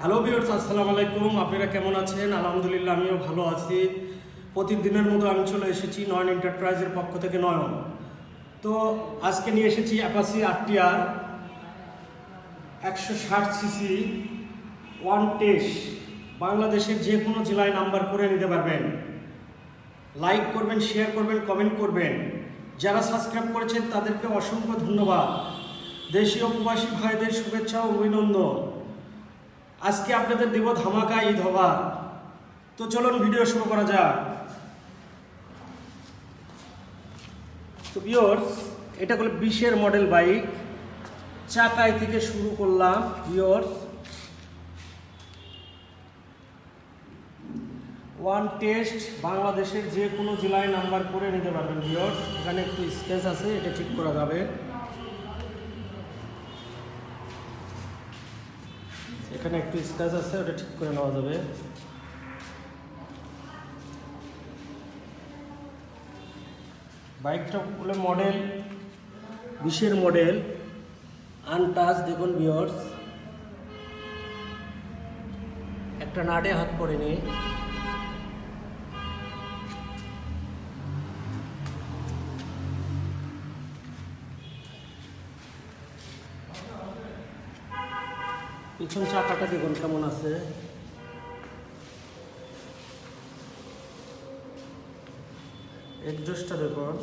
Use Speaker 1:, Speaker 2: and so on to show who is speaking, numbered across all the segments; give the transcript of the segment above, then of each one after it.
Speaker 1: Hello বিয়ার্স আসসালামু আলাইকুম। আপনারা কেমন আছেন? আলহামদুলিল্লাহ, আমিও ভালো আছি। প্রতিদিনের মতো আমি চলে এসেছি নয়ন এন্টারপ্রাইজের পক্ষ থেকে নয়ন। তো আজকে নিয়ে এসেছি অ্যাপাসি আরটিআর একশো ষাট সিসি ওয়ান টেস্ট। বাংলাদেশের যে কোনো জেলায় নাম্বার করে নিতে পারবেন। লাইক করবেন, শেয়ার করবেন, কমেন্ট করবেন। যারা সাবস্ক্রাইব করেছেন তাদেরকে অসংখ্য ধন্যবাদ। দেশীয় প্রবাসী ভাইদের শুভেচ্ছা ও অভিনন্দন। আজকে আপনাদের দেব ধামাকা ঈদ হবা তো চলুন ভিডিও শুরু করা যাক। তো বিয়র্স এটা হলো বিশের মডেল বাইক চাকায় থেকে শুরু করলাম বিয়র্স ওয়ান টেস্ট বাংলাদেশের যে কোনো জেলায় নাম্বার করে নিতে পারবেন বিয়র্স এখানে একটু স্কেচ আছে, এটা ঠিক করা যাবে। এখানে একটু স্কাচ আছে, ওটা ঠিক করে নেওয়া যাবে। বাইকটা বলে মডেল বিশের মডেল আনটাচ দেখুন বিয়ার্স একটা নাটে হাত পরে পড়েনি পিছন চাকাটা দেখুন, কেমন আছে? এডজাস্টটা দেখুন।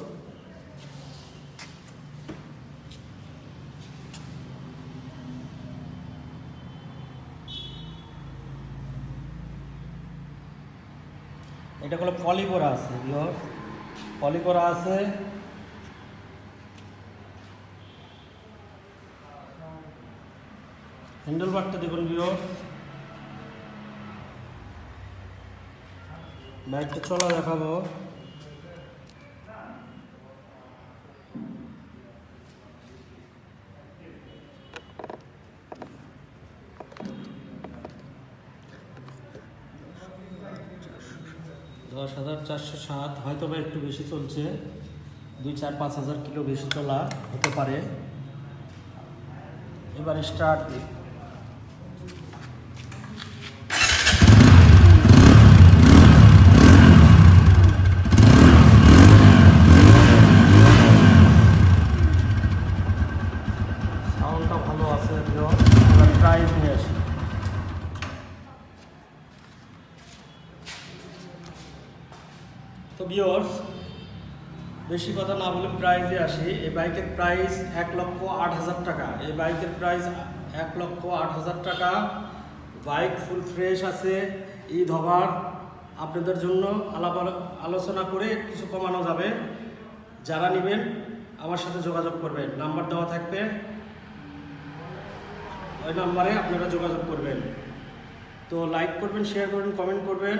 Speaker 1: এটা হলো পলি করা আছে পলি করা আছে হ্যান্ডেল বারটা দেখুন বিহর বাইকটা চলা দেখাবো। দশ হাজার চারশো সাত হয়তো বা একটু বেশি চলছে। দুই, চার, পাঁচ হাজার কিলো বেশি চলা হতে পারে। এবার স্টার্ট দিই সাউন্ডটা ভালো আছে এবার প্রাইস নিয়ে আসি তো বিয়র্স, বেশি কথা না বলে প্রাইজে আসি। এই বাইকের প্রাইস এক লক্ষ আট হাজার টাকা। এই বাইকের প্রাইস এক লক্ষ আট হাজার টাকা। বাইক ফুল ফ্রেশ আছে, ঈদ হবার। আপনাদের জন্য আলাপ আলোচনা করে কিছু কমানো যাবে। যারা নেবেন, আমার সাথে যোগাযোগ করবেন। নাম্বার দেওয়া থাকবে। ওই নাম্বারে আপনারা যোগাযোগ করবেন। তো লাইক করবেন শেয়ার করবেন কমেন্ট করবেন।